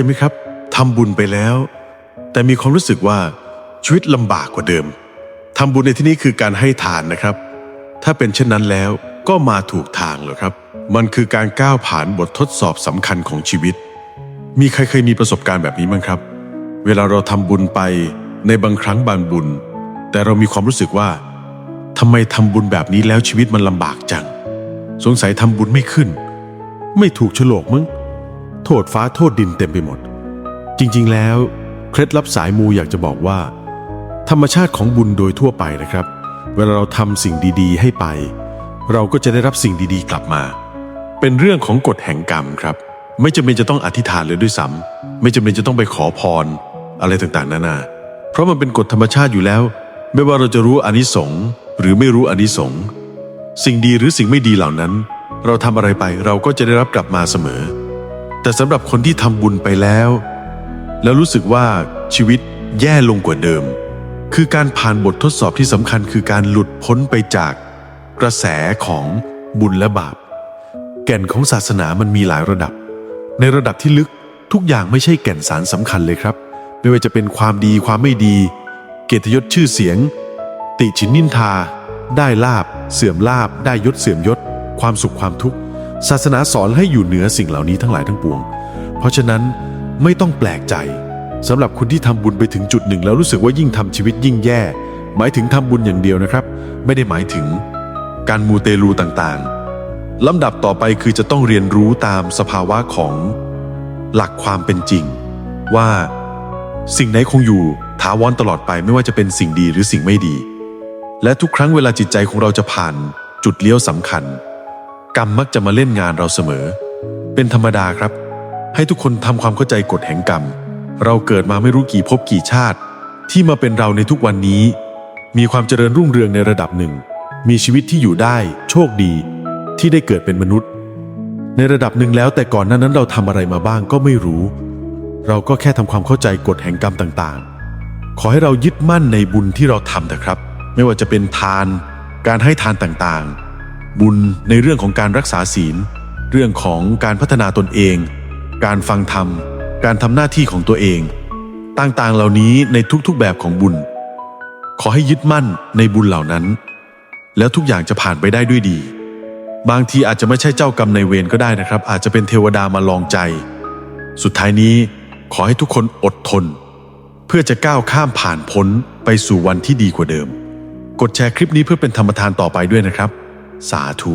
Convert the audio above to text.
ยไหมครับทำบุญไปแล้ว แต่มีความรู้สึกว่าชีวิตลำบากกว่าเดิมทำบุญในที่นี้คือการให้ทานนะครับ ถ้าเป็นเช่นนั้นแล้วก็มาถูกทางแล้วครับ มันคือการก้าวผ่านบททดสอบสำคัญของชีวิต มีใครเคยมีประสบการณ์แบบนี้มั้งครับ เวลาเราทำบุญไปในบางครั้งบางบุญ แต่เรามีความรู้สึกว่าทำไมทำบุญแบบนี้แล้วชีวิตมันลำบากจัง สงสัยทำบุญไม่ขึ้น ไม่ถูกฉลกมึง โทษฟ้าโทษดินเต็มไปหมด จริงๆแล้ว เคล็ดลับสายมูอยากจะบอกว่า ธรรมชาติของบุญโดยทั่วไปนะครับ เวลาเราทำสิ่งดีๆ ให้ไป เราก็จะได้รับสิ่งดีๆ กลับมา เป็นเรื่องของกฎแห่งกรรมครับ ไม่จำเป็นจะต้องอธิษฐานเลยด้วยซ้ำไม่จำเป็นจะต้องไปขอพร อะไรต่างๆ นานา เพราะมันเป็นกฎธรรมชาติอยู่แล้ว ไม่ว่าเราจะรู้อนิสงส์หรือไม่รู้อนิสงส์สิ่งดีหรือสิ่งไม่ดีเหล่านั้น เราทำอะไรไปเราก็จะได้รับกลับมาเสมอ แต่สำหรับคนที่ทำบุญไปแล้ว แล้วรู้สึกว่าชีวิตแย่ลงกว่าเดิม คือการผ่านบททดสอบที่สำคัญคือการหลุดพ้นไปจากกระแสของบุญและบาป แก่นของศาสนามันมีหลายระดับ ในระดับที่ลึกทุกอย่างไม่ใช่แก่นสารสำคัญเลยครับ ไม่ว่าจะเป็นความดีความไม่ดี เกียรติยศชื่อเสียง ติฉินนินทา ได้ลาบ เสื่อมลาบ ได้ยศเสื่อมยศ ความสุขความทุกข์ ศาสนาสอนให้อยู่เหนือสิ่งเหล่านี้ทั้งหลายทั้งปวง เพราะฉะนั้นไม่ต้องแปลกใจสำหรับคนที่ทำบุญไปถึงจุดหนึ่ง แล้วรู้สึกว่ายิ่งทำชีวิตยิ่งแย่ หมายถึงทำบุญอย่างเดียวนะครับ ไม่ได้หมายถึง การมูเตลูต่างๆลำดับต่อไปคือจะต้องเรียนรู้ตามสภาวะของ หลักความเป็นจริง ว่า สิ่งไหนคงอยู่ถาวรตลอดไปไม่ว่าจะเป็นสิ่งดีหรือสิ่งไม่ดี และทุกครั้งเวลาจิตใจของเราจะผ่านจุดเลี้ยวสำคัญ กรรมมักจะมาเล่นงานเราเสมอ เป็นธรรมดาครับ ให้ทุกคนทำความเข้าใจกฎแห่งกรรม เราเกิดมาไม่รู้กี่ภพกี่ชาติ ที่มาเป็นเราในทุกวันนี้ มีความเจริญรุ่งเรืองในระดับหนึ่ง มีชีวิตที่อยู่ได้ โชคดี ที่ได้เกิดเป็นมนุษย์ ในระดับหนึ่งแล้วแต่ก่อนหน้านั้นเราทำอะไรมาบ้างก็ไม่รู้ เราก็แค่ทำความเข้าใจกฎแห่งกรรมต่างๆ ขอให้เรายึดมั่นในบุญที่เราทำเถอะครับ ไม่ว่าจะเป็นทาน การให้ทานต่างๆ บุญในเรื่องของการรักษาศีล เรื่องของการพัฒนาตนเอง การฟังธรรม การทำหน้าที่ของตัวเอง ต่างๆเหล่านี้ในทุกๆแบบของบุญ ขอให้ยึดมั่นในบุญเหล่านั้น แล้วทุกอย่างจะผ่านไปได้ด้วยดี บางทีอาจจะไม่ใช่เจ้ากรรมในเวรก็ได้นะครับ อาจจะเป็นเทวดามาลองใจ สุดท้ายนี้ขอให้ทุกคนอดทน เพื่อจะก้าวข้ามผ่านพ้นไปสู่วันที่ดีกว่าเดิม กดแชร์คลิปนี้เพื่อเป็นธรรมทานต่อไปด้วยนะครับ สาธุ